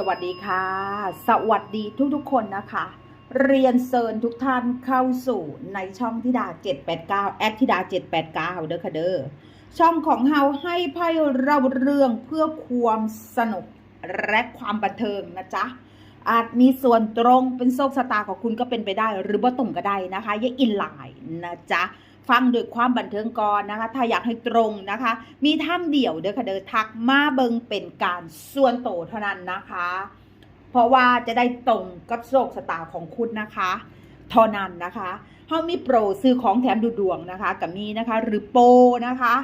สวัสดีค่ะ สวัสดีทุกๆคนนะคะ เรียนเชิญทุกท่านเข้าสู่ในช่องทิดา 789 แอดทิดา 789 เด้อค่ะเด้อช่องของเฮาให้ไพ่เราเรื่องเพื่อความสนุกและความบันเทิงนะจ๊ะ อาจมีส่วนตรงเป็นโชคชะตาของคุณก็เป็นไปได้ หรือว่าตรงก็ได้นะคะ อย่าอินไลน์นะจ๊ะ ฟังด้วยความบันเทิงก่อนนะคะ ถ้าอยากให้ตรงนะคะ มีทางเดี่ยวเด้อค่ะเด้อทักมาเบิงเป็นการส่วนโตเท่านั้นนะคะ เพราะว่าจะได้ตรงกับโชคชะตาของคุณนะคะเท่านั้นนะคะเฮามีโปรซื้อของแถมดูดวงนะคะกับมีนะคะ หรือโปรนะคะ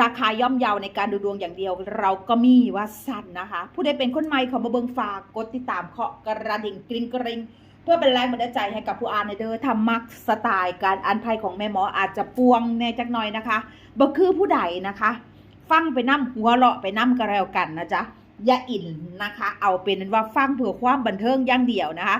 ราคาย่อมเยาในการดูดวงอย่างเดียว เราก็มีว่าสั้นนะคะ ผู้ใดเป็นคนใหม่เขามาเบิงฝากกดติดตามเคาะกระดิ่งกริ๊งกริ๊ง เพื่อเป็นแรงบันดาลใจให้กับผู้อ่านในเด้อทำมักสไตล์การอ่านไพ่ของแม่หมออาจจะปวงแน่จักหน่อยนะคะบ่คือผู้ใดนะคะ ฟังไปน้ำหัวเราะไปน้ำกระแล้วกันนะจ๊ะอย่าอินนะคะ เอาเป็นว่าฟังเพื่อความบันเทิงอย่างเดียวนะคะ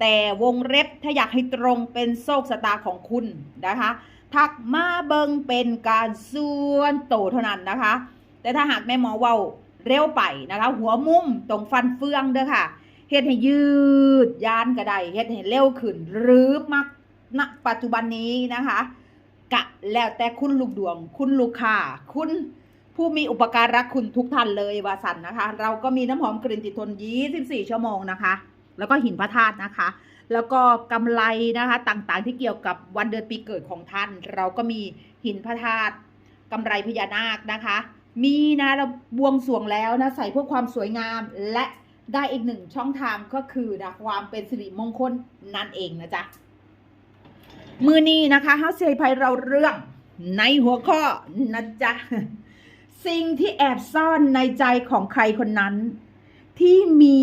แต่วงเล็บถ้าอยากให้ตรงเป็นโชคชะตาของคุณนะคะ ทักมาเบิงเป็นการส่วนโตวเท่านั้นนะคะ แต่ถ้าหากแม่หมอเว้าเร็วไปนะคะ หัวมุมตรงฟันเฟืองเด้อค่ะ เฮ็ดให้ยืดยานก็ได้เฮ็ดให้เร็วขึ้น หรือมักณปัจจุบันนี้นะคะกะแล้วแต่คุณลูกดวง คุณลูกค้าคุณผู้มีอุปการะคุณทุกท่านเลยว่าสันนะคะ เราก็มีน้ำหอมกลิ่นติดทน 24 ชั่วโมงนะคะ แล้วก็หินพระธาตุนะคะ แล้วก็กำไรนะคะต่างๆที่เกี่ยวกับวันเดือนปีเกิดของท่าน เราก็มีหินพระธาตุกำไรพญานาคนะคะ มีนะเราบวงสวงแล้วนะใส่เพื่อความสวยงามและ ได้อีกหนึ่งช่องทางก็คือนะความเป็นสิริมงคลนั่นเองนะจ๊ะมือนี้นะคะเฮาเซยภัยเราเรื่องในหัวข้อนะจ๊ะสิ่งที่แอบซ่อนในใจของใครคนนั้น ที่มี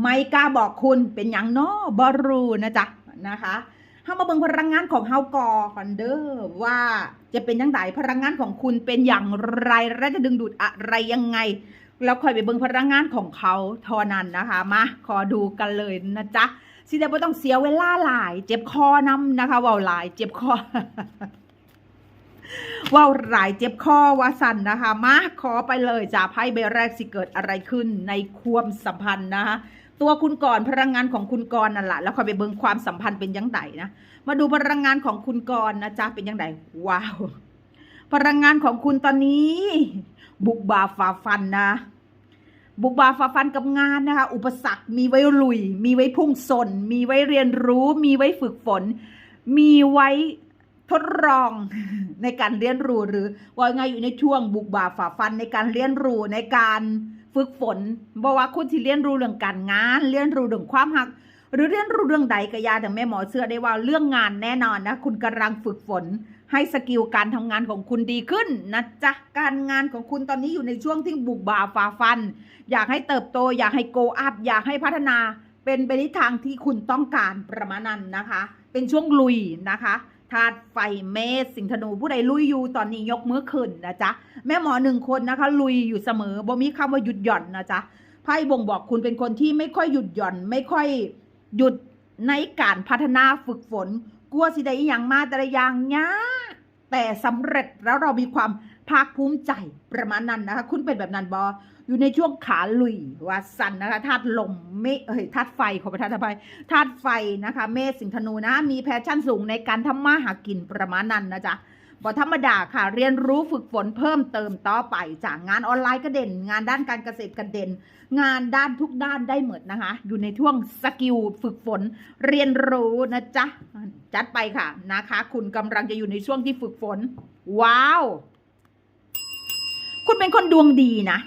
ไม่กล้าบอกคุณเป็นอย่างน้อบอรูนะจ๊ะนะคะเฮามาเบิ่งพลังงานของเฮาก่อนเด้อว่าจะเป็นยังไงพลังงานของคุณเป็นอย่างไรและจะดึงดูดอะไรยังไง แล้วคอยไปเบิ่งพลังงานของเขาเทอนั้นนะคะมาขอดูกันเลยนะจ๊ะสิเดี๋ยวบ่ต้องเสียเวลาหลาย เจ็บคอนำนะคะว้าหลายเจ็บคอว้าหลายเจ็บคอว่าสั่นนะคะ มาขอไปเลยจ้าไพ่ใบแรกสิเกิดอะไรขึ้นในความสัมพันธ์นะคะตัวคุณก่อนพลังงานของคุณกรนั่นแหละแล้วคอยไปเบิ่งความสัมพันธ์เป็นยังไงนะมาดูพลังงานของคุณกรนะจ๊ะเป็นยังไงว้าว พลังงานของคุณตอนนี้ บุกบาฝ่าฟันนะ บุกบาฝ่าฟันกับงานนะคะ อุปสรรคมีไว้ลุย มีไว้พุ่งสน มีไว้เรียนรู้ มีไว้ฝึกฝน มีไว้ทดลองในการเรียนรู้หรือว่าไงอยู่ในช่วงบุกบาฝ่าฟันในการเรียนรู้ในการฝึกฝนบอกว่าคุณที่เรียนรู้เรื่องการงาน เรียนรู้เรื่องความหัก หรือเรียนรู้เรื่องใดก็อยาแต่แม่หมอเชื่อได้ว่าเรื่องงานแน่นอนนะคุณกำลังฝึกฝน ให้สกิลการทำงานของคุณดีขึ้นนะจ๊ะ การงานของคุณตอนนี้อยู่ในช่วงที่บุกบ่าฝ่าฟัน อยากให้เติบโต อยากให้โกอัพอยากให้พัฒนาเป็นไปในทางที่คุณต้องการประมาณนั้นนะคะ เป็นช่วงลุยนะคะธาตุไฟเมษสิงห์ธนูผู้ใดลุยอยู่ตอนนี้ยกมือขึ้นนะจ๊ะ แม่หมอหนึ่งคนนะคะ ลุยอยู่เสมอบ่มีคำว่าหยุดหย่อนนะจ๊ะไพ่บ่งบอกคุณเป็นคนที่ไม่ค่อยหยุดหย่อน ไม่ค่อยหยุดในการพัฒนาฝึกฝน กลัวสิได้อย่างมาแต่ละอย่างยาก แต่สำเร็จแล้วเรามีความภาคภูมิใจประมาณนั้นนะคะ คุณเป็นแบบนั้นบออยู่ในช่วงขาลุยวาสันนะคะธาตุลมเมเอ้ยธาตุไฟขอประทานอภัยธาตุไฟนะคะ เมษสิงธนูนะมีแพชชั่นสูงในการทำมาหากินประมาณนั้นนะจ๊ะ บอธรรมดาค่ะ เรียนรู้ฝึกฝนเพิ่มเติมต่อไปจากงานออนไลน์ก็เด่น งานด้านการเกษตรก็เด่น งานด้านทุกด้านได้หมดนะคะ อยู่ในช่วงสกิลฝึกฝนเรียนรู้นะจ๊ะ จัดไปค่ะนะคะ คุณกำลังจะอยู่ในช่วงที่ฝึกฝน ว้าว คุณเป็นคนดวงดีนะ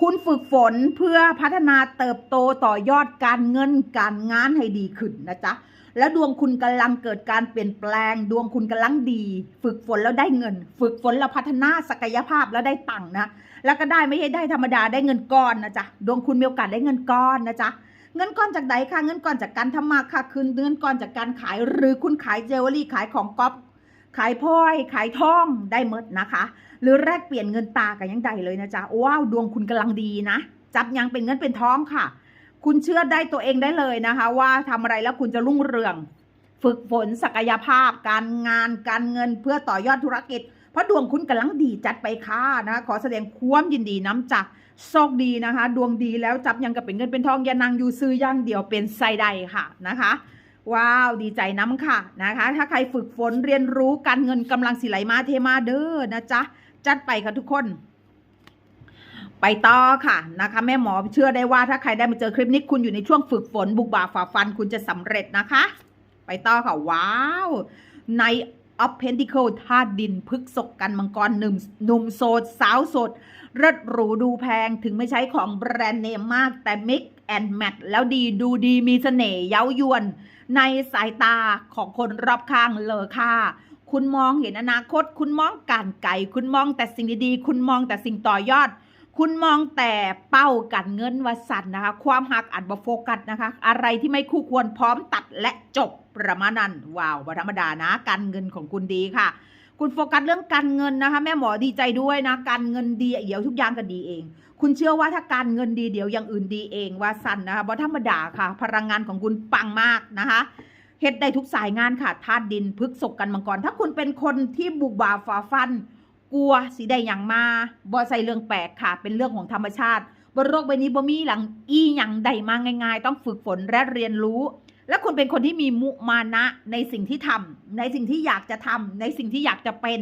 คุณฝึกฝนเพื่อพัฒนาเติบโตต่อยอดการเงินการงานให้ดีขึ้นนะจ๊ะ แล้วดวงคุณกำลังเกิดการเปลี่ยนแปลง ดวงคุณกำลังดี ฝึกฝนแล้วได้เงิน ฝึกฝนแล้วพัฒนาศักยภาพแล้วได้ตังค์นะ แล้วก็ได้ไม่ใช่ได้ธรรมดาได้เงินก้อนนะจ๊ะ ดวงคุณมีโอกาสได้เงินก้อนนะจ๊ะ เงินก้อนจากไหนคะ เงินก้อนจากการทำมาค้าคืนเงินก้อนจากการขายหรือคุณขายเจวเวลรี่ขายของก๊อปขายพลอย ขายทองได้หมดนะคะ หรือแลกเปลี่ยนเงินตากันยังใดเลยนะจ๊ะว้าวดวงคุณกำลังดีนะ จับยังเป็นเงินเป็นทองค่ะ คุณเชื่อได้ตัวเองได้เลยนะคะ ว่าทำอะไรแล้วคุณจะรุ่งเรือง ฝึกฝนศักยภาพ การงานการเงินเพื่อต่อยอดธุรกิจ เพราะดวงคุณกำลังดีจัดไปค่ะนะคะขอแสดงความยินดีน้ำจากโชคดีนะคะ ดวงดีแล้วจับยังกับเป็นเงินเป็นทองยานางอยู่ซื้อย่างเดียวเป็นไซใดค่ะนะคะ ว้าวดีใจน้ำค่ะนะคะ ถ้าใครฝึกฝนเรียนรู้การเงินกำลังสิไหลมาเทมาเด้อนะจ๊ะจัดไปค่ะทุกคน ไปต่อค่ะนะคะ แม่หมอเชื่อได้ว่าถ้าใครได้มาเจอคลิปนี้คุณอยู่ในช่วงฝึกฝนบุกบ่าฝ่าฟันคุณจะสำเร็จนะคะ ไปต่อค่ะ ว้าว ในออฟเพนติเคิลธาตุดิน พึกศกกันมังกรหนุ่มหนุ่มโสด สาวโสดเลิศหรูดูแพงถึงไม่ใช้ของแบรนด์เนมมากแต่มิกแอนแมทแล้วดีดูดีมีเสน่ห์เย้ายวน ในสายตาของคนรอบข้างเลยค่ะคุณมองเห็นอนาคต คุณมองการไกลคุณมองแต่สิ่งดีๆ คุณมองแต่สิ่งต่อยอด คุณมองแต่เป้ากันเงินวสันนะคะ ความหักอัดบโฟกัสนะคะ อะไรที่ไม่คู่ควรพร้อมตัดและจบประมาณนั้นว้าวบธรรมดานะ การเงินของคุณดีค่ะ คุณโฟกัสเรื่องการเงินนะคะ แม่หมอดีใจด้วยนะ การเงินดีเดี๋ยวทุกอย่างก็ดีเอง คุณเชื่อว่าถ้าการเงินดีเดี๋ยวอย่างอื่นดีเองว่าสันนะคะบธรรมดาค่ะ พลังงานของคุณปังมากนะคะเฮ็ดได้ทุกสายงานค่ะธาตุดินพฤกษกกันมังกรถ้าคุณเป็นคนที่บุกบ่าฝ่าฟัน กลัวสีได้อย่างมาบ่ใส่เรื่องแปลกค่ะ เป็นเรื่องของธรรมชาติบนโลกใบนี้บ่มีหลังอีหยังใดมาง่าย ๆ ต้องฝึกฝนและเรียนรู้ และคุณเป็นคนที่มีมุมานะในสิ่งที่ทำในสิ่งที่อยากจะทำในสิ่งที่อยากจะเป็น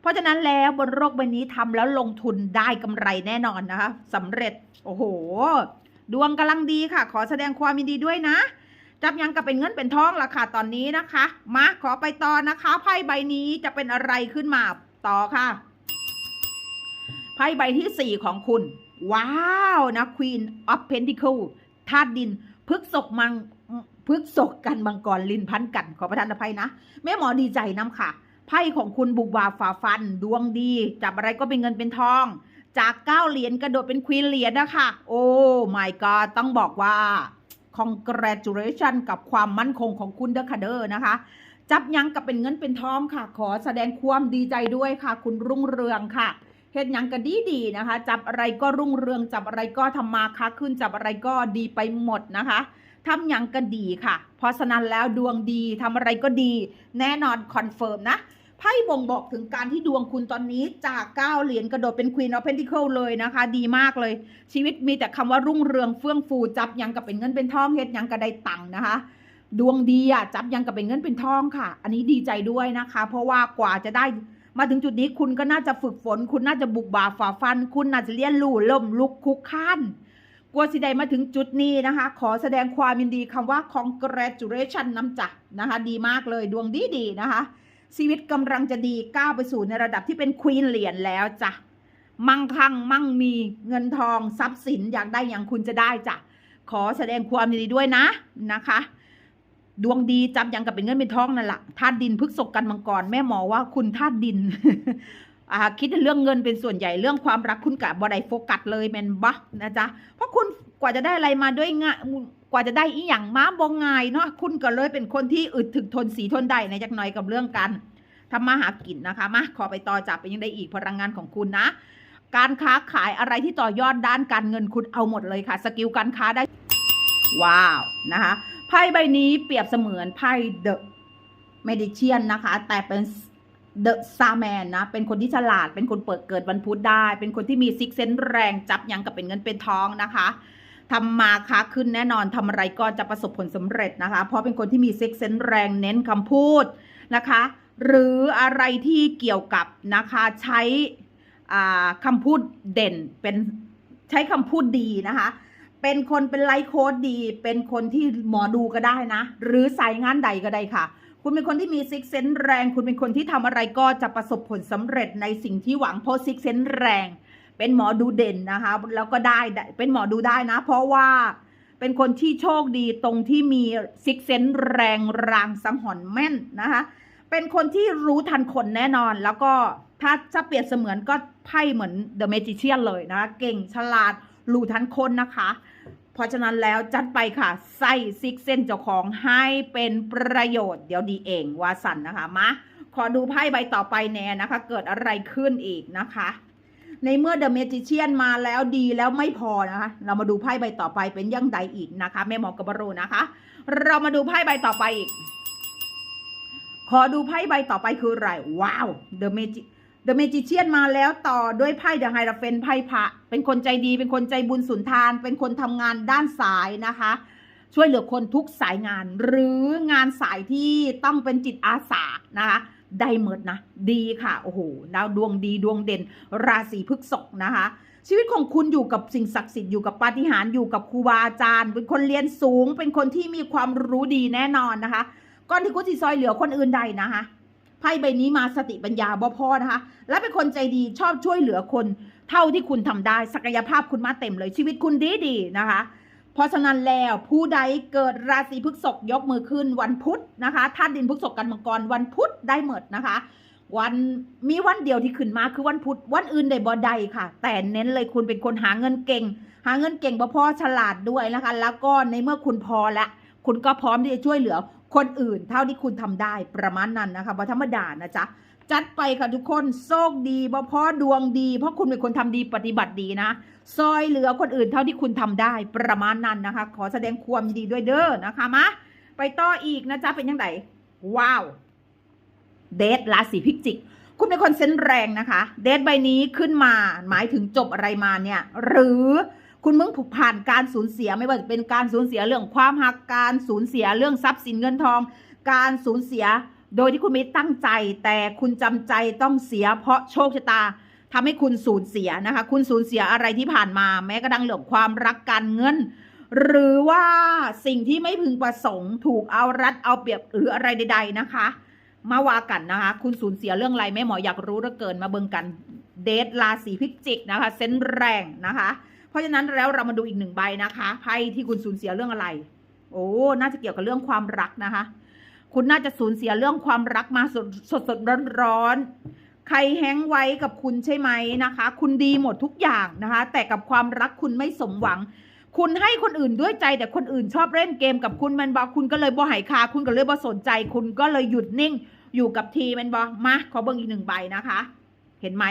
เพราะฉะนั้นแล้วบนโลกใบนี้ทำแล้วลงทุนได้กำไรแน่นอนนะคะสำเร็จโอ้โห ดวงกำลังดีค่ะ ขอแสดงความยินดีด้วยนะจับยังกับเป็นเงินเป็นทองละค่ะตอนนี้นะคะ มาขอไปต่อนะคะไพ่ใบนี้จะเป็นอะไรขึ้นมาต่อค่ะ พ่ใบที่สี่ของคุณ ว้าวนะ Queen of Pentacle ธาตุดินพฤกษกมังพฤกษกกันมังกรลินพันกันขอประทานอภัยนะ แม่หมอดีใจน้ำค่ะ ไพ่ของคุณบุกบาฝ่าฟัน ดวงดี จับอะไรก็เป็นเงินเป็นทอง จากเก้าเหรียญกระโดดเป็นควีนเหรียญนะคะ โอ้ my god ต้องบอกว่า congratulation กับความมั่นคงของคุณเดอะคาเดอร์นะคะ จับยังกับเป็นเงินเป็นทองค่ะ ขอแสดงความดีใจด้วยค่ะ คุณรุ่งเรืองค่ะ เฮ็ดหยังก็ดีดีนะคะ จับอะไรก็รุ่งเรืองจับอะไรก็ทำมาค้าขึ้นจับอะไรก็ดีไปหมดนะคะทำหยังก็ดีค่ะ เพราะฉะนั้นแล้วดวงดีทำอะไรก็ดี แน่นอนคอนเฟิร์มนะไพ่บ่งบอกถึงการที่ดวงคุณตอนนี้จากเก้าเหรียญกระโดดเป็น Queen of Pentacle เลยนะคะ ดีมากเลย ชีวิตมีแต่คำว่ารุ่งเรืองเฟื่องฟูจับยังกับเป็นเงินเป็นทองเฮ็ดยังก็ได้ตังค์นะคะ ดวงดีอะจับยังกับเป็นเงินเป็นทองค่ะ อันนี้ดีใจด้วยนะคะ เพราะว่ากว่าจะได้ มาถึงจุดนี้คุณก็น่าจะฝึกฝน คุณน่าจะบุกบ่าฝ่าฟัน คุณน่าจะเรียนรู้ล่มลุกคุกค้านกว่าสิได้มาถึงจุดนี้นะคะ ขอแสดงความยินดีคำว่า congratulation น้ำจักนะคะ ดีมากเลยดวงดีดีๆนะคะ ชีวิตกำลังจะดีก้าวไปสู่ในระดับที่เป็นควีนเหรียญแล้วจ้ะมั่งคั่งมั่งมีเงินทองทรัพย์สินอยากได้อย่างคุณจะได้จ้ะขอแสดงความยินดีด้วยนะนะคะ ดวงดีจับยังกับเป็นเงินเป็นทองนั่นแหละธาตุดินพฤกษกกันมังกรแม่หมอว่าคุณธาตุดินคิดเรื่องเงินเป็นส่วนใหญ่เรื่องความรักคุณกับบอไดโฟกัสเลยแมนบันะจ๊ะเพราะคุณกว่าจะได้อะไรมาด้วยงะกว่าจะได้อีหยังมาบงง่ายเนาะคุณก็เลยเป็นคนที่อึดถึกทนสีทนได้ในจักหน่อยกับเรื่องการทำมาหากินนะคะมาขอไปต่อจับเป็นยังได้อีกพลังงานของคุณนะ การค้าขายอะไรที่ต่อยอดด้านการเงินคุณเอาหมดเลยค่ะ สกิลการค้าได้ ว้าวนะคะ ไพ่ใบนี้เปรียบเสมือนไพ่เดอะเมดิเชียนนะคะ แต่เป็นเดอะซาแมนนะ เป็นคนที่ฉลาด เป็นคนเปิดเกิดวันพุธได้ เป็นคนที่มีซิกเซนแรงจับยังกับเป็นเงินเป็นทองนะคะทำมาค้าขึ้นแน่นอนทำอะไรก็จะประสบผลสำเร็จนะคะ เพราะเป็นคนที่มีซิกเซนแรงเน้นคำพูดนะคะ หรืออะไรที่เกี่ยวกับนะคะใช้คำพูดเด่นเป็นใช้คำพูดดีนะคะ เป็นคนเป็นไลฟ์โค้ดดี เป็นคนที่หมอดูก็ได้นะ หรือสายงานใดก็ได้ค่ะ คุณเป็นคนที่มีซิกเซนแรง คุณเป็นคนที่ทำอะไรก็จะประสบผลสำเร็จในสิ่งที่หวังเพราะซิกเซนแรง เป็นหมอดูเด่นนะคะ แล้วก็ได้เป็นหมอดูได้นะ เพราะว่าเป็นคนที่โชคดีตรงที่มีซิกเซนแรงรางสังหรณ์แม่นนะคะ เป็นคนที่รู้ทันคนแน่นอน แล้วก็ถ้าจะเปรียบเสมือนก็ไพ่เหมือนเดอะเมจิเชียนเลยนะะเก่งฉลาดรู้ทันคนนะคะ ราะฉะนั้นแล้วจัดไปค่ะใส่ซิกเซนเจ้าของให้เป็นประโยชน์เดี๋ยวดีเองวาสันนะคะมาขอดูไพ่ใบต่อไปแน่นะคะ เกิดอะไรขึ้นอีกนะคะ ในเมื่อเดอะเมจิเชียนมาแล้วดีแล้วไม่พอนะคะ เรามาดูไพ่ใบต่อไปเป็นยังไงอีกนะคะแม่หมอกับบรูนะคะ เรามาดูไพ่ใบต่อไปอีก ขอดูไพ่ใบต่อไปคืออะไรว้าวเดอะเมจิ เดอะเมจิเชียนมาแล้วต่อด้วยไพ่เดอะไฮราเฟนไพ่พระเป็นคนใจดีเป็นคนใจบุญสุนทาน เป็นคนทำงานด้านสายนะคะ ช่วยเหลือคนทุกสายงาน หรืองานสายที่ต้องเป็นจิตอาสานะคะได้เมิดนะ ดีค่ะ โอ้โหดาวดวงดีดวงเด่น ราศีพฤษภนะคะ ชีวิตของคุณอยู่กับสิ่งศักดิ์สิทธิ์อยู่กับปาฏิหาริย์อยู่กับครูบาอาจารย์ เป็นคนเรียนสูง เป็นคนที่มีความรู้ดีแน่นอนนะคะ ก่อนที่คุณจะซอยเหลือคนอื่นใดนะคะ ไพ่ใบนี้มาสติปัญญาบ่พอนะคะ และเป็นคนใจดีชอบช่วยเหลือคน เท่าที่คุณทำได้ศักยภาพคุณมาเต็มเลยชีวิตคุณดีดีนะคะ เพราะฉะนั้นแล้วผู้ใดเกิดราศีพฤษภยกมือขึ้นวันพุธนะคะธาตุดินพฤษภกันมังกรวันพุธได้หมดนะคะวันมีวันเดียวที่ขึ้นมาคือวันพุธวันอื่นได้บ่ได้ค่ะ แต่เน้นเลยคุณเป็นคนหาเงินเก่ง หาเงินเก่งบ่พอฉลาดด้วยนะคะ แล้วก็ในเมื่อคุณพอแล้ว คุณก็พร้อมที่จะช่วยเหลือคนอื่น เท่าที่คุณทำได้ประมาณนั้นนะคะบ่ธรรมดานะจ๊ะจัดไปค่ะทุกคนโชคดีบ่พอดวงดี เพราะคุณเป็นคนทำดีปฏิบัติดีนะซอยเหลือคนอื่นเท่าที่คุณทำได้ประมาณนั้นนะคะ ขอแสดงความยินดีด้วยเด้อนะคะมาไปต่ออีกนะจ๊ะเป็นยังไงว้าวเดทราศีพิจิก คุณเป็นคนเซนส์แรงนะคะ เดทใบนี้ขึ้นมาหมายถึงจบอะไรมาเนี่ย หรือ คุณมึงผูกผ่านการสูญเสียไม่ว่าจะเป็นการสูญเสียเรื่องความหักการสูญเสียเรื่องทรัพย์สินเงินทอง การสูญเสีย โดยที่คุณไม่ตั้งใจ แต่คุณจำใจต้องเสีย เพราะโชคชะตาทำให้คุณสูญเสียนะคะ คุณสูญเสียอะไรที่ผ่านมา แม้กระทั่งเรื่องความรักการเงิน หรือว่าสิ่งที่ไม่พึงประสงค์ ถูกเอารัดเอาเปรียบหรืออะไรใด ๆนะคะ มาว่ากันนะคะ คุณสูญเสียเรื่องอะไรแม่หมออยากรู้เหลือเกินมาเบิ่งกัน เดทราศีพิจิกนะคะ เส้นแรงนะคะ เพราะฉะนั้นแล้วเรามาดูอีกหนึ่งใบนะคะไพ่ที่คุณสูญเสียเรื่องอะไร โอ้น่าจะเกี่ยวกับเรื่องความรักนะคะ คุณน่าจะสูญเสียเรื่องความรักมาสดสดสดร้อนร้อนๆใครแห้งไว้กับคุณใช่ไหมนะคะ คุณดีหมดทุกอย่างนะคะ แต่กับความรักคุณไม่สมหวัง คุณให้คนอื่นด้วยใจ แต่คนอื่นชอบเล่นเกมกับคุณมันบอกคุณก็เลยบ่หายคาคุณก็เลยบ่สนใจ คุณก็เลยหยุดนิ่ง อยู่กับทีมันบอกมาขอเบิ่งอีกหนึ่งใบนะคะ เห็นไหม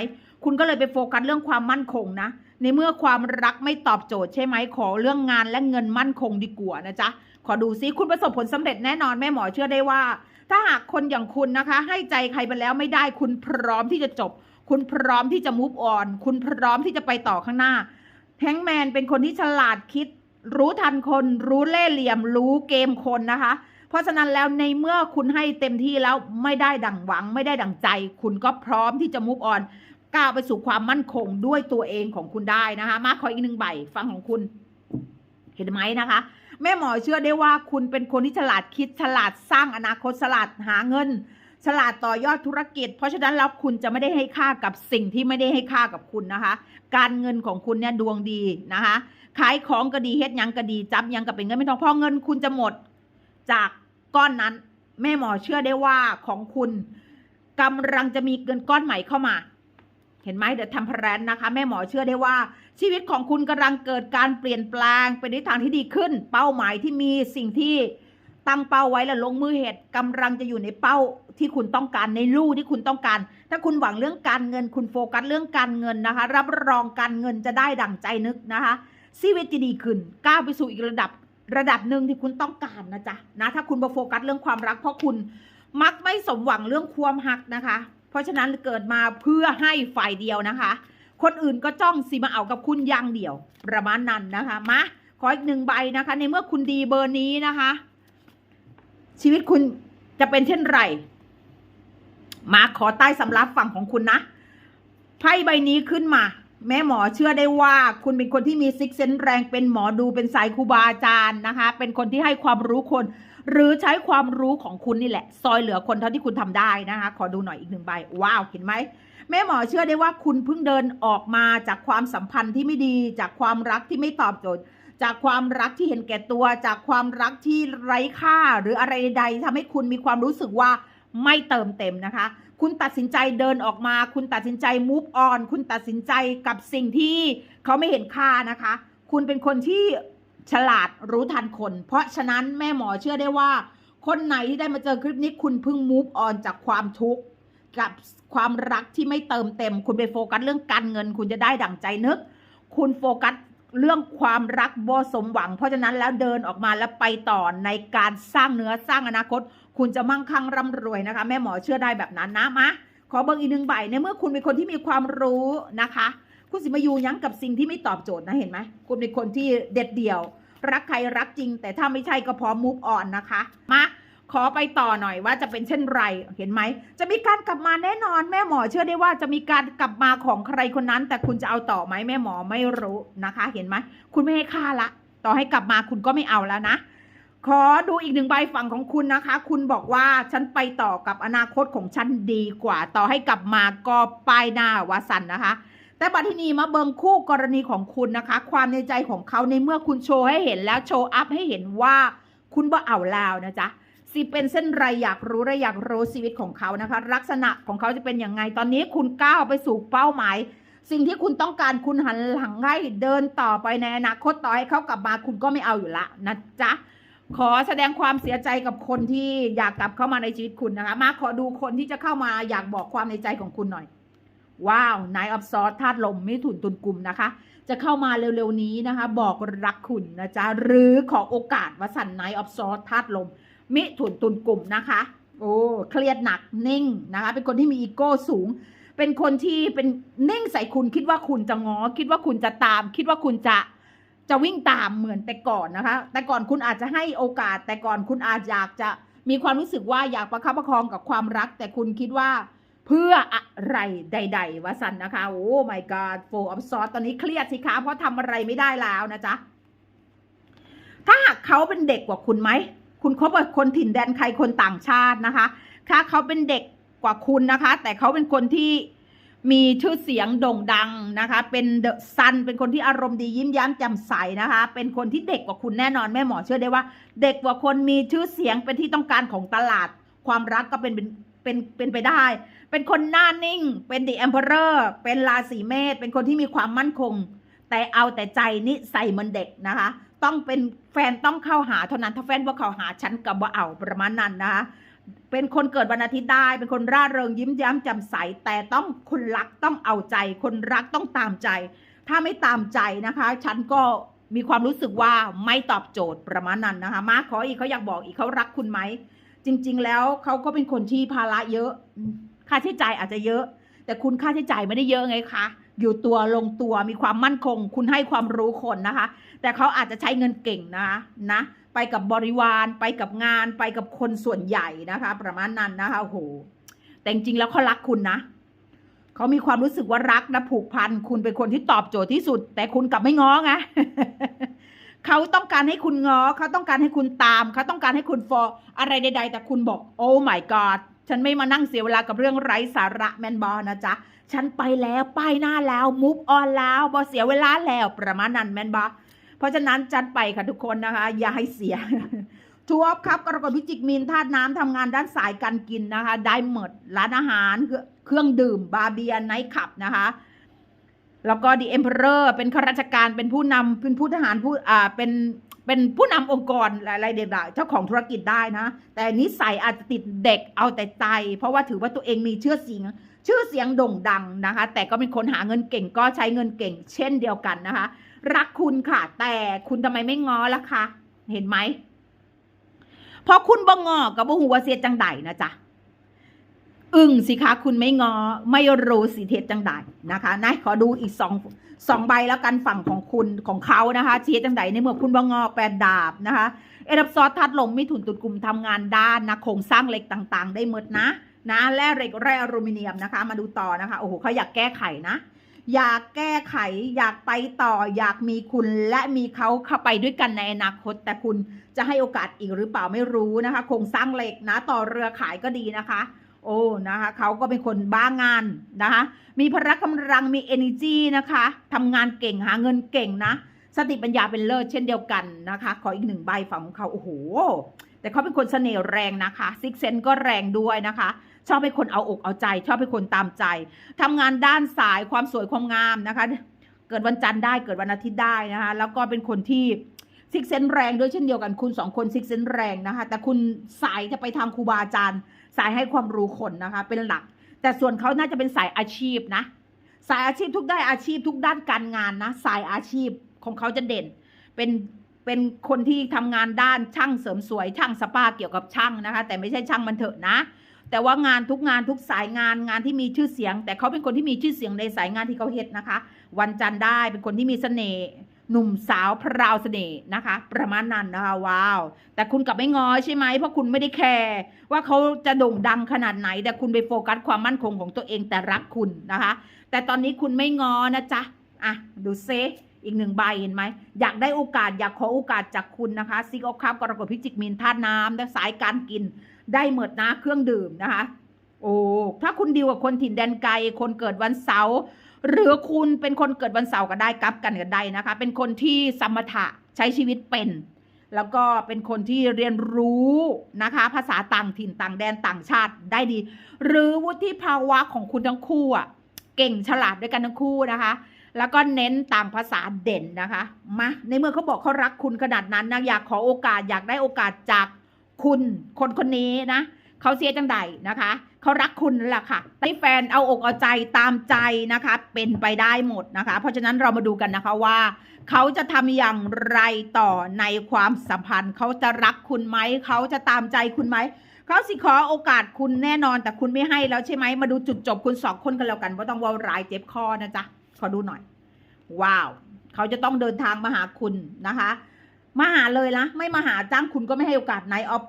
คุณก็เลยไปโฟกัสเรื่องความมั่นคงนะ ในเมื่อความรักไม่ตอบโจทย์ใช่ไหมขอเรื่องงานและเงินมั่นคงดีกว่านะจ๊ะขอดูซิคุณประสบผลสำเร็จแน่นอนแม่หมอเชื่อได้ว่า ถ้าหากคนอย่างคุณนะคะ ให้ใจใครไปแล้วไม่ได้คุณพร้อมที่จะจบ คุณพร้อมที่จะมูฟออนคุณพร้อมที่จะไปต่อข้างหน้าแฮงแมนเป็นคนที่ฉลาดคิด รู้ทันคน รู้เล่ห์เหลี่ยม รู้เกมคนนะคะ เพราะฉะนั้นแล้วในเมื่อคุณให้เต็มที่แล้วไม่ได้ดั่งหวัง ไม่ได้ดั่งใจ คุณก็พร้อมที่จะมูฟออน ก้าวไปสู่ความมั่นคงด้วยตัวเองของคุณได้นะคะ มาขออีกหนึ่งใบฟังของคุณ เห็นไหมนะคะ แม่หมอเชื่อได้ว่าคุณเป็นคนที่ฉลาดคิดฉลาดสร้างอนาคตฉลาดหาเงินฉลาดต่อยอดธุรกิจ เพราะฉะนั้นแล้วคุณจะไม่ได้ให้ค่ากับสิ่งที่ไม่ได้ให้ค่ากับคุณนะคะ การเงินของคุณเนี่ยดวงดีนะคะ ขายของก็ดีเฮ็ดยังก็ดีจับยังก็เป็นเงินไม่ทองพอเงินคุณจะหมดจากก้อนนั้น แม่หมอเชื่อได้ว่าของคุณกำลังจะมีเงินก้อนใหม่เข้ามา เห็นไหมเดี๋ยวทำพรนนะคะ แม่หมอเชื่อได้ว่า ชีวิตของคุณกำลังเกิดการเปลี่ยนแปลงเป็นทิศทางที่ดีขึ้น เป้าหมายที่มีสิ่งที่ตั้งเป้าไว้และลงมือเหตุกำลังจะอยู่ในเป้าที่คุณต้องการในลู่ที่คุณต้องการ ถ้าคุณหวังเรื่องการเงิน คุณโฟกัสเรื่องการเงินนะคะ รับรองการเงินจะได้ดั่งใจนึกนะคะชีวิตจะดีขึ้นก้าวไปสู่อีกระดับระดับหนึ่งที่คุณต้องการนะจ๊ะนะถ้าคุณมาโฟกัสเรื่องความรักเพราะคุณมักไม่สมหวังเรื่องความหักนะคะ เพราะฉะนั้นเกิดมาเพื่อให้ฝ่ายเดียวนะคะ คนอื่นก็จ้องสิมาเอากับคุณอย่างเดียว ประมาณนั้นนะคะมาขออีกหนึ่งใบนะคะ ในเมื่อคุณดีเบอร์นี้นะคะ ชีวิตคุณจะเป็นเช่นไร มาขอใต้สำรับฝั่งของคุณนะไพ่ใบนี้ขึ้นมา แม่หมอเชื่อได้ว่าคุณเป็นคนที่มีซิกเซนแรงเป็นหมอดูเป็นสายครูบาอาจารย์นะคะ เป็นคนที่ให้ความรู้คน หรือใช้ความรู้ของคุณนี่แหละ ซอยเหลือคนเท่าที่คุณทำได้นะคะ ขอดูหน่อยอีกหนึ่งใบ ว้าวเห็นไหมแม่หมอเชื่อได้ว่าคุณเพิ่งเดินออกมาจากความสัมพันธ์ที่ไม่ดี จากความรักที่ไม่ตอบโจทย์ จากความรักที่เห็นแก่ตัว จากความรักที่ไร้ค่าหรืออะไรใดๆทำให้คุณมีความรู้สึกว่าไม่เติมเต็มนะคะ คุณตัดสินใจเดินออกมา คุณตัดสินใจ move on คุณตัดสินใจกับสิ่งที่เขาไม่เห็นค่านะคะ คุณเป็นคนที่ฉลาดรู้ทันคน เพราะฉะนั้นแม่หมอเชื่อได้ว่า คนไหนที่ได้มาเจอคลิปนี้คุณเพิ่ง move on จากความทุกข์กับความรักที่ไม่เติมเต็ม คุณไปโฟกัสเรื่องการเงิน คุณจะได้ดั่งใจนึก คุณโฟกัสเรื่องความรักบ่สมหวัง เพราะฉะนั้นแล้วเดินออกมาแล้วไปต่อในการสร้างเนื้อสร้างอนาคต คุณจะมั่งคั่งร่ำรวยนะคะ แม่หมอเชื่อได้แบบนั้นนะมาขอเบิ่งอีกหนึ่งใบในเมื่อคุณเป็นคนที่มีความรู้นะคะ คุณสิมาอยู่ยั้งกับสิ่งที่ไม่ตอบโจทย์นะเห็นไหมคุณเป็นคนที่เด็ดเดี่ยว รักใครรักจริง แต่ถ้าไม่ใช่ก็พร้อมมูฟออนนะคะมาขอไปต่อหน่อยว่าจะเป็นเช่นไรเห็นไหม จะมีการกลับมาแน่นอน แม่หมอเชื่อได้ว่าจะมีการกลับมาของใครคนนั้น แต่คุณจะเอาต่อไหมแม่หมอไม่รู้นะคะ เห็นไหมคุณไม่ให้ค่าละ ต่อให้กลับมาคุณก็ไม่เอาแล้วนะ ขอดูอีกหนึ่งใบฝั่งของคุณนะคะ คุณบอกว่าฉันไปต่อกับอนาคตของฉันดีกว่า ต่อให้กลับมาก็ป้ายหน้าวาสันนะคะ แต่บัดทีนี้มาเบิงคู่กรณีของคุณนะคะ ความในใจของเขาในเมื่อคุณโชว์ให้เห็นแล้วโชว์อัพให้เห็นว่าคุณบ่เอาแล้วนะจ๊ะสิเป็นเส้นไรอยากรู้และอยากรู้ชีวิตของเขานะคะ ลักษณะของเขาจะเป็นยังไงตอนนี้คุณก้าวไปสู่เป้าหมาย สิ่งที่คุณต้องการคุณหันหลังให้เดินต่อไปในอนาคตต่อให้เขากลับมาคุณก็ไม่เอาอยู่ละนะจ๊ะ ขอแสดงความเสียใจกับคนที่อยากกลับเข้ามาในชีวิตคุณนะคะ มาขอดูคนที่จะเข้ามาอยากบอกความในใจของคุณหน่อย ว้าวนายอับซอสธาตุลมมิถุนตุนกลุ่มนะคะ จะเข้ามาเร็วๆนี้นะคะ บอกรักคุณนะจ๊ะหรือขอโอกาสวสันนายอับซอสธาตุลม มิถุนตุนกลุ่มนะคะ โอ้เครียดหนักนิ่งนะคะ เป็นคนที่มีอีโก้สูง เป็นคนที่เป็นนิ่งใส่คุณคิดว่าคุณจะง้อคิดว่าคุณจะตาม คิดว่าคุณจะ จะวิ่งตามเหมือนแต่ก่อนนะคะ แต่ก่อนคุณอาจจะให้โอกาส แต่ก่อนคุณอาจอยากจะมีความรู้สึกว่าอยากประคับประคองกับความรัก แต่คุณคิดว่าเพื่ออะไรใด ๆวะสันนะคะ โอ้ my god โฟอัพซอสตอนนี้เครียดสิคะเพราะทำอะไรไม่ได้แล้วนะจ๊ะ ถ้าหากเขาเป็นเด็กกว่าคุณไหม คุณคบกับคนถิ่นแดนใครคนต่างชาตินะคะ ถ้าเขาเป็นเด็กกว่าคุณนะคะ แต่เขาเป็นคนที่ มีชื่อเสียงโด่งดังนะคะ เป็นเดอะซัน เป็นคนที่อารมณ์ดียิ้มแย้มแจ่มใสนะคะ เป็นคนที่เด็กกว่าคุณแน่นอนแม่หมอเชื่อได้ว่า เด็กกว่าคนมีชื่อเสียงเป็นที่ต้องการของตลาด ความรักก็เป็นเป็นเป็นไปได้ เป็นคนหน้านิ่ง เป็นดี e อ m เ e อร์เป็นราศีเมษเป็นคนที่มีความมั่นคง แต่เอาแต่ใจนิสัยเหมือนเด็กนะคะ ต้องเป็นแฟนต้องเข้าหาเท่านั้นถ้าแฟนว่าเข้าหาฉันกับว่าเอาประมาณนั้นนะคะ เป็นคนเกิดวันอาทิตย์ได้ เป็นคนร่าเริงยิ้มแย้มแจ่มใส แต่ต้องคนรักต้องเอาใจ คนรักต้องตามใจ ถ้าไม่ตามใจนะคะ ฉันก็มีความรู้สึกว่าไม่ตอบโจทย์ประมาณนั้นนะคะมาขออีกเขาอยากบอกอีกเขารักคุณไหม จริง ๆ แล้วเขาก็เป็นคนที่ภาระเยอะ ค่าใช้จ่ายอาจจะเยอะ แต่คุณค่าใช้จ่ายไม่ได้เยอะไงคะอยู่ตัวลงตัวมีความมั่นคง คุณให้ความรู้คนนะคะ แต่เขาอาจจะใช้เงินเก่งนะคะนะ ไปกับบริวาร ไปกับงานไปกับคนส่วนใหญ่นะคะ ประมาณนั้นนะคะโอ้โหแต่จริงแล้วเขารักคุณนะเขามีความรู้สึกว่ารักนะผูกพันคุณเป็นคนที่ตอบโจทย์ที่สุด แต่คุณกลับไม่ง้อไงเขาต้องการให้คุณง้อเขาต้องการให้คุณตามเขาต้องการให้คุณฟออะไรใด ๆ แต่คุณบอกโอ้ my god ฉันไม่มานั่งเสียเวลากับเรื่องไร้สาระแมนบอลนะจ๊ะ ฉันไปแล้วป้ายหน้าแล้วมูฟออนแล้วบอเสียเวลาแล้วประมาณนั้นแมนบอล เพราะฉะนั้นจัดไปค่ะทุกคนนะคะ อย่าให้เสียทัวร์ครับกรกฎพิจิกมีนธาตุน้ำทำงานด้านสายการกินนะคะ ได้หมดร้านอาหารเครื่องดื่ม บาร์เบียไนท์ขับนะคะแล้วก็ดีเอ็มเพอร์เป็นข้าราชการเป็นผู้นำเป็นผู้ทหารผู้อ่าเป็นเป็นผู้นำองค์กรอะไรเด็ดๆเจ้าของธุรกิจได้นะ แต่นิสัยอาจจะติดเด็กเอาแต่ใจ เพราะว่าถือว่าตัวเองมีชื่อเสียง ชื่อเสียงโด่งดังนะคะ แต่ก็เป็นคนหาเงินเก่งก็ใช้เงินเก่ง เช่นเดียวกันนะคะ รักคุณค่ะ แต่คุณทำไมไม่ง้อล่ะคะ เห็นไหมพอคุณบ่งอกับบ่หัวเสียจังใดนะจ๊ะอึ้งสิคะคุณไม่งอไม่รู้สิเทศจังใดนะคะนะขอดูอีกสองสองใบแล้วกันฝั่งของคุณของเขานะคะเชียจังใดในเมื่อคุณบ่งอแปดดาบนะคะเอรับซอสทัดลมมิถุนตุดกลุ่มทำงานด้านนะโครงสร้างเหล็กต่าง ๆ ได้หมดนะนะแร่เหล็กแร่อลูมิเนียมนะคะ มาดูต่อนะคะโอ้โหเขาอยากแก้ไขนะ อยากแก้ไข อยากไปต่อ อยากมีคุณและมีเขาเข้าไปด้วยกันในอนาคต แต่คุณจะให้โอกาสอีกหรือเปล่าไม่รู้นะคะโครงสร้างเหล็กนะ ต่อเรือขายก็ดีนะคะ โอ้นะคะเขาก็เป็นคนบ้างานนะคะ มีพละกำลังมี energy นะคะทำงานเก่งหาเงินเก่งนะ สติปัญญาเป็นเลิศเช่นเดียวกันนะคะ ขออีกหนึ่งใบฝั่งของเขาโอ้โหแต่เขาเป็นคนเสน่ห์แรงนะคะซิกเซนก็แรงด้วยนะคะชอบให้คนเอาอกเอาใจ ชอบให้คนตามใจทำงานด้านสายความสวยความงามนะคะ เกิดวันจันทร์ได้เกิดวันอาทิตย์ได้นะคะแล้วก็เป็นคนที่ซิกเซนแรงด้วยเช่นเดียวกันคุณสองคนซิกเซนแรงนะคะ แต่คุณสายจะไปทางครูบาอาจารย์ สายให้ความรู้คนนะคะ เป็นหลัก แต่ส่วนเขาน่าจะเป็นสายอาชีพนะ สายอาชีพทุกได้อาชีพทุกด้านการงานนะ สายอาชีพของเขาจะเด่น เป็นเป็นคนที่ทำงานด้านช่างเสริมสวยช่างสปาเกี่ยวกับช่างนะคะ แต่ไม่ใช่ช่างมันเถอะนะ แต่ว่างานทุกงานทุกสายงานงานที่มีชื่อเสียง แต่เขาเป็นคนที่มีชื่อเสียงในสายงานที่เขาเฮ็ดนะคะ วันจันทร์ได้เป็นคนที่มีเสน่ห์หนุ่มสาวพราวเสน่ห์นะคะ ประมาณนั้นนะคะว้าว แต่คุณกลับไม่งอใช่ไหมเพราะคุณไม่ได้แคร์ว่าเขาจะโด่งดังขนาดไหน แต่คุณไปโฟกัสความมั่นคงของตัวเองแต่รักคุณนะคะ แต่ตอนนี้คุณไม่งอนะจ๊ะอะดูเซอีกหนึ่งใบเห็นไหมอยากได้โอกาสอยากขอโอกาสจากคุณนะคะซิกออคัพกรกฎพิจิกมีนธาตุน้ำและสายการกิน ได้หมดนะเครื่องดื่มนะคะ โอ้ถ้าคุณดีลกับคนถิ่นแดนไกล คนเกิดวันเสาร์หรือคุณเป็นคนเกิดวันเสาร์ก็ได้กับกันก็ได้นะคะ เป็นคนที่สมถะใช้ชีวิตเป็น แล้วก็เป็นคนที่เรียนรู้นะคะ ภาษาต่างถิ่นต่างแดนต่างชาติได้ดี หรือวุฒิภาวะของคุณทั้งคู่อะเก่งฉลาดด้วยกันทั้งคู่นะคะ แล้วก็เน้นต่างภาษาเด่นนะคะมาในเมื่อเขาบอกเขารักคุณขนาดนั้นนะอยากขอโอกาสอยากได้โอกาสจาก คุณคนคนนี้นะเขาเสียจังใดนะคะ เขารักคุณนั่แหละค่ะให้แฟนเอาอกเอาใจตามใจนะคะ เป็นไปได้หมดนะคะ เพราะฉะนั้นเรามาดูกันนะคะว่า เขาจะทำอย่างไรต่อในความสัมพันธ์ เขาจะรักคุณไหม เขาจะตามใจคุณไหม เขาสิขอโอกาสคุณแน่นอนแต่คุณไม่ให้แล้วใช่ไหม มาดูจุดจบคุณสองคนกันแล้วกันว่าต้องวารายเจ็บคอนะจ๊ะ ขอดูหน่อย ว้าว เขาจะต้องเดินทางมาหาคุณนะคะ มาหาเลยนะไม่มาหาจ้างคุณก็ไม่ให้โอกาสไนออฟ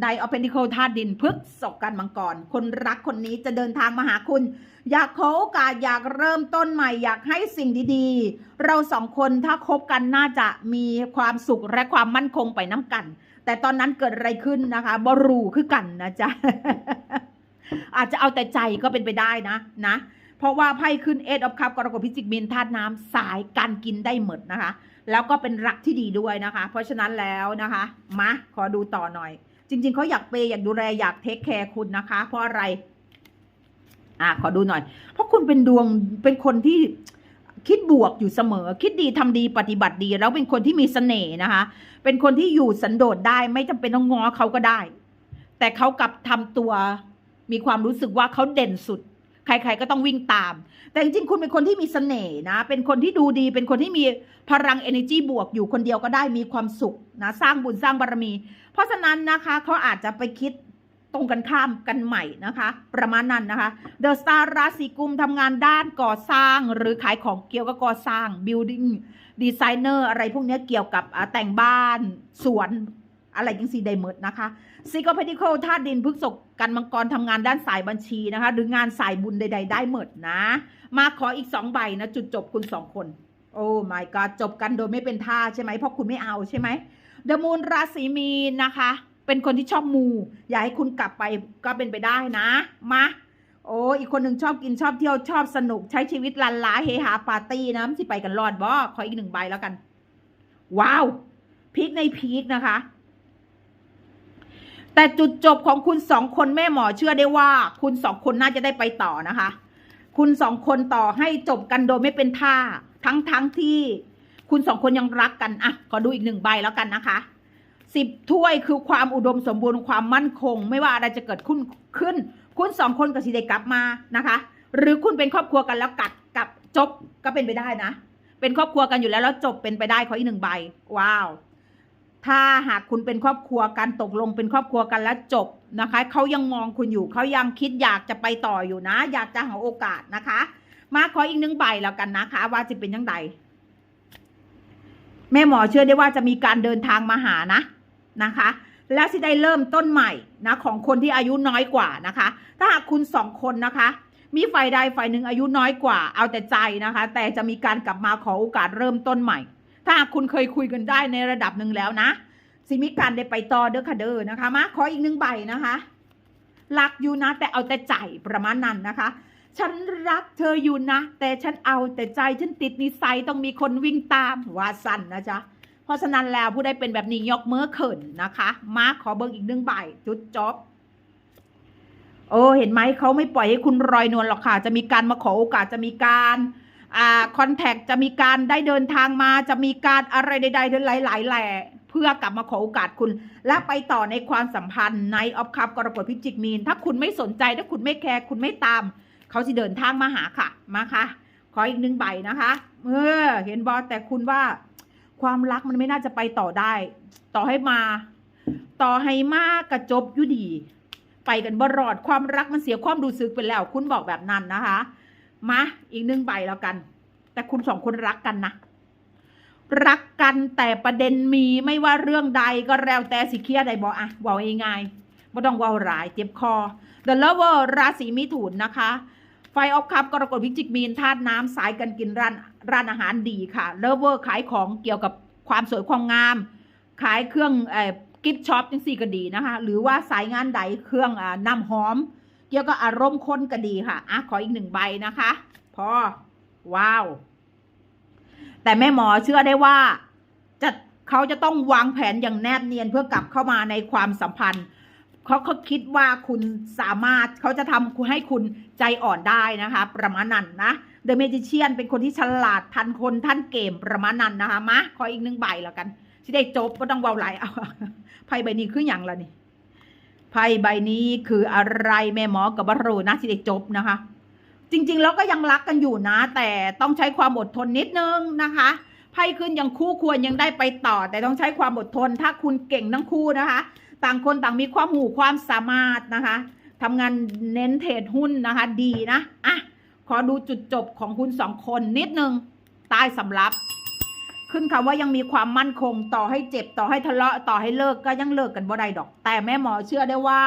ไดออฟเพนดิโคธาดินพฤกษกกันมังกร คนรักคนนี้จะเดินทางมาหาคุณ อยากขอโอกาสอยากเริ่มต้นใหม่ อยากให้สิ่งดีๆ เราสองคนถ้าคบกันน่าจะมีความสุขและความมั่นคงไปน้ำกัน แต่ตอนนั้นเกิดอะไรขึ้นนะคะบรูคือกันนะจ๊ะ อาจจะเอาแต่ใจก็เป็นไปได้นะนะ เพราะว่าไพ่ขึ้นเอ of อ u p กรกฎพิจิกมินธาตุน้ำสายการกินได้หมดนะคะ แล้วก็เป็นรักที่ดีด้วยนะคะ เพราะฉะนั้นแล้วนะคะมาขอดูต่อหน่อย จริง ๆเขาอยากเปย์อยากดูแลอยากเทคแคร์คุณนะคะ เพราะอะไรอะขอดูหน่อย เพราะคุณเป็นดวงเป็นคนที่คิดบวกอยู่เสมอ คิดดีทำดีปฏิบัติดี แล้วเป็นคนที่มีเสน่ห์นะคะ เป็นคนที่อยู่สันโดษได้ ไม่จำเป็นต้องง้อเขาก็ได้ แต่เขากลับทำตัวมีความรู้สึกว่าเขาเด่นสุด ใครๆก็ต้องวิ่งตาม แต่จริงๆ คุณเป็นคนที่มีเสน่ห์นะ เป็นคนที่ดูดี เป็นคนที่มีพลัง energy บวกอยู่คนเดียวก็ได้มีความสุขนะ สร้างบุญสร้างบารมี เพราะฉะนั้นนะคะเขาอาจจะไปคิดตรงกันข้ามกันใหม่นะคะ ประมาณนั้นนะคะเดอะสตาร์ราศีกุมทำงานด้านก่อสร้าง หรือขายของเกี่ยวกับก่อสร้าง building ดีไซเนอร์อะไรพวกนี้เกี่ยวกับแต่งบ้านสวนอะไรยังสีไดเมิร์ดนะคะ ซีโกเพดิโคธาตุดินพฤกษกกันมังกรทำงานด้านสายบัญชีนะคะ หรืองานสายบุญใด ๆ ได้หมดนะ มาขออีกสองใบนะ จุดจบคุณสองคน โอ้ my god จบกันโดยไม่เป็นท่าใช่ไหมเพราะคุณไม่เอาใช่ไหมเดมูนราศีมีนนะคะ เป็นคนที่ชอบมู อยากให้คุณกลับไปก็เป็นไปได้นะ มาโอ้อีกคนหนึ่งชอบกินชอบเที่ยวชอบสนุกใช้ชีวิตลันลาเฮฮาปาร์ตี้นะมันสิไปกันรอดบ่ขออีกหนึ่งใบแล้วกัน ว้าวพีคในพีคนะคะ แต่จุดจบของคุณสองคนแม่หมอเชื่อได้ว่า คุณสองคนน่าจะได้ไปต่อนะคะ คุณสองคนต่อให้จบกันโดยไม่เป็นท่า ทั้งทั้งที่ คุณสองคนยังรักกันอะขอดูอีกหนึ่งใบแล้วกันนะคะสิบถ้วยคือความอุดมสมบูรณ์ความมั่นคง ไม่ว่าอะไรจะเกิดขึ้นขึ้น คุณสองคนกับสีเดกลับมานะคะ หรือคุณเป็นครอบครัวกันแล้วกัดกับจบก็เป็นไปได้นะ เป็นครอบครัวกันอยู่แล้วแล้วจบเป็นไปได้ขออีกหนึ่งใบ ว้าว ถ้าหากคุณเป็นครอบครัวกันตกลงเป็นครอบครัวกันแล้วจบนะคะเขายังมองคุณอยู่เขายังคิดอยากจะไปต่ออยู่นะ อยากจะหาโอกาสนะคะ มาขออีกหนึ่งใบแล้วกันนะคะ ว่าจะเป็นยังไงแม่หมอเชื่อได้ว่าจะมีการเดินทางมาหานะนะคะ แล้วสิได้เริ่มต้นใหม่นะของคนที่อายุน้อยกว่านะคะ ถ้าหากคุณสองคนนะคะ มีฝ่ายใดฝ่ายหนึ่งอายุน้อยกว่า เอาแต่ใจนะคะ แต่จะมีการกลับมาขอโอกาสเริ่มต้นใหม่ ถ้าคุณเคยคุยกันได้ในระดับหนึ่งแล้วนะสิมีการได้ไปต่อเด้อค่ะเด้อนะคะมาขออีกหนึ่งใบนะคะรักอยู่นะ แต่เอาแต่ใจประมาณนั้นนะคะ ฉันรักเธออยู่นะ แต่ฉันเอาแต่ใจฉันติดนิสัยต้องมีคนวิ่งตามว่าสั้นนะจ๊ะเพราะฉะนั้นแล้วผู้ใดเป็นแบบนี้ยกมือเขินนะคะ มาขอเบิกอีกหนึ่งใบจุดจบโอ้เห็นไหมเขาไม่ปล่อยให้คุณรอยนวลหรอกค่ะ จะมีการมาขอโอกาสจะมีการ อ่าคอนแทคจะมีการได้เดินทางมาจะมีการอะไรใดๆหลายๆแหล่เพื่อกลับมาขอโอกาสคุณ และไปต่อในความสัมพันธ์ในออฟคัพกรกฎพิจิกมีน ถ้าคุณไม่สนใจถ้าคุณไม่แคร์คุณไม่ตาม เขาจะเดินทางมาหาค่ะมาค่ะ ขออีกหนึ่งใบนะคะ เออ เห็นบอแต่คุณว่า ความรักมันไม่น่าจะไปต่อได้ ต่อให้มา ต่อให้มากกระจบยู่ดี ไปกันบรอดความรักมันเสียความรู้สึกไปแล้ว คุณบอกแบบนั้นนะคะ มาอีกหนึ่งใบแล้วกัน แต่คุณสองคนรักกันนะ รักกันแต่ประเด็นมีไม่ว่าเรื่องใดก็แล้วแต่สิเคลียร์ใดบอกอะบอกง่ายๆไม่ต้องว่าหลายเจ็บคอ The Lover ราศีมิถุนนะคะไฟออฟคัพกรกฎพิจิกมีนธาตุน้ำสายกันกินร้านร้านอาหารดีค่ะเลเวอร์ขายของเกี่ยวกับความสวยความงาม ขายเครื่องกิฟช็อปจังสี่ก็ดีนะคะ หรือว่าสายงานใดเครื่องอน้ำหอม เกี่ยวกับอารมณ์คนก็ดีค่ะอะขออีกหนึ่งใบนะคะ พอ ว้าว แต่แม่หมอเชื่อได้ว่า จะเขาจะต้องวางแผนอย่างแนบเนียนเพื่อกลับเข้ามาในความสัมพันธ์เขาเขาคิดว่าคุณสามารถเขาจะทำให้คุณใจอ่อนได้นะคะ ประมาณนั้นนะเดอะเมจิเชียนเป็นคนที่ฉลาดทันคนท่านเกมประมาณนั้นนะคะมาขออีกหนึ่งใบแล้วกันที่ได้จบก็ต้องเบาไหลเอาไพ่ใบนี้คืออย่างละนี่ ไพ่ใบนี้คืออะไรแม่หมอกับบรูนะที่ได้จบนะคะ จริงๆแล้วก็ยังรักกันอยู่นะ แต่ต้องใช้ความอดทนนิดนึงนะคะไพ่ขึ้นยังคู่ควรยังได้ไปต่อ แต่ต้องใช้ความอดทน ถ้าคุณเก่งทั้งคู่นะคะ ต่างคนต่างมีความหูความสามารถนะคะทำงานเน้นเทรดหุ้นนะคะ ดีนะอะขอดูจุดจบของคุณสองคนนิดนึงใต้สำรับ ขึ้นคำว่ายังมีความมั่นคง ต่อให้เจ็บต่อให้ทะเลาะต่อให้เลิกก็ยังเลิกกันบ่ได้ดอก แต่แม่หมอเชื่อได้ว่า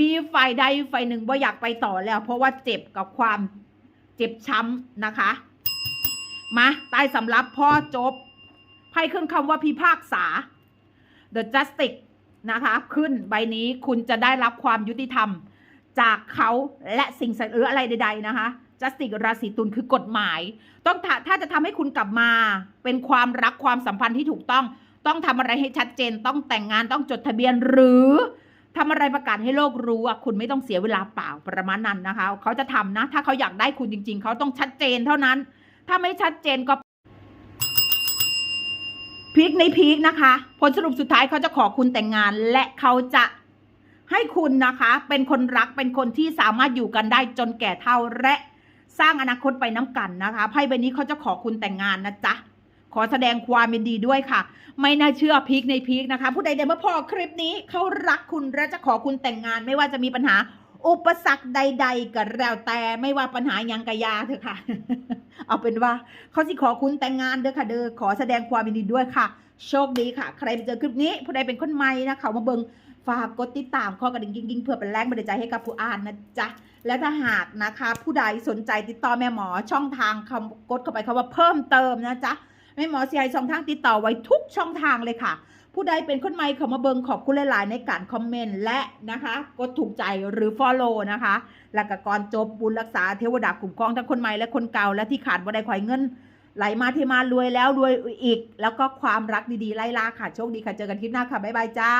มีฝ่ายใดฝ่ายหนึ่งว่าอยากไปต่อแล้ว เพราะว่าเจ็บกับความเจ็บช้ำนะคะ มาใต้สำรับพ่อจบไพ่ขึ้นคำว่าพิพากษา The Justice นะคะขึ้นใบนี้คุณจะได้รับความยุติธรรม จากเขาและสิ่งศักดิ์หรืออะไรใด ๆ นะคะ justic ราศีตุลคือกฎหมาย ต้องถ้าถ้าจะทำให้คุณกลับมา เป็นความรักความสัมพันธ์ที่ถูกต้อง ต้องทำอะไรให้ชัดเจน ต้องแต่งงานต้องจดทะเบียนหรือทำอะไรประกาศให้โลกรู้ว่าคุณไม่ต้องเสียเวลาเปล่าประมาณนั้นนะคะ เขาจะทำนะ ถ้าเขาอยากได้คุณจริง ๆ เขาต้องชัดเจนเท่านั้น ถ้าไม่ชัดเจนก็พีคในพีคนะคะ ผลสรุปสุดท้ายเขาจะขอคุณแต่งงาน และเขาจะให้คุณนะคะ เป็นคนรักเป็นคนที่สามารถอยู่กันได้จนแก่เท่าและ สร้างอนาคตไปน้ำกันนะคะไพ่ใบนี้เขาจะขอคุณแต่งงานนะจ๊ะขอแสดงความยินดีด้วยค่ะ ไม่น่าเชื่อพีคในพีคนะคะ ผู้ใดเดเมื่อพอคลิปนี้เขารักคุณและจะขอคุณแต่งงาน ไม่ว่าจะมีปัญหา อุปสรรคใด ๆก็แล้วแต่ไม่ว่าปัญหายังกะยาเถอะค่ะ เอาเป็นว่าเขาสิขอคุณแต่งงานเด้อค่ะ เด้อขอแสดงความยินดีด้วยค่ะ โชคดีค่ะ ใครไปเจอคลิปนี้ ผู้ใดเป็นคนใหม่นะเขามาเบิงฝากกดติดตามข้อกระดิ่งกิ้งๆเพื่อเป็นแรงบันดาลใจให้กับผู้อ่านนะจ๊ะ และถ้าหากนะคะผู้ใดสนใจติดต่อแม่หมอช่องทางคำกดเข้าไปคำว่าเพิ่มเติมนะจ๊ะแม่หมอเสียช่องทางติดต่อไว้ทุกช่องทางเลยค่ะ ผู้ใดเป็นคนใหม่เขามาเบิงขอบคุณหลาย ๆ ในการคอมเมนต์และนะคะกดถูกใจหรือ Follow นะคะแล้วก็ก่อนจบบุญรักษาเทวดาคุ้มครองทั้งคนใหม่และคนเก่าและที่ขาดบ่ได้ขอยเงินไหลมาเทมารวยแล้วรวยอีก แล้วก็ความรักดี ๆ ไล่ล่าค่ะโชคดีค่ะเจอกันคลิปหน้าค่ะบ๊ายบายจ้า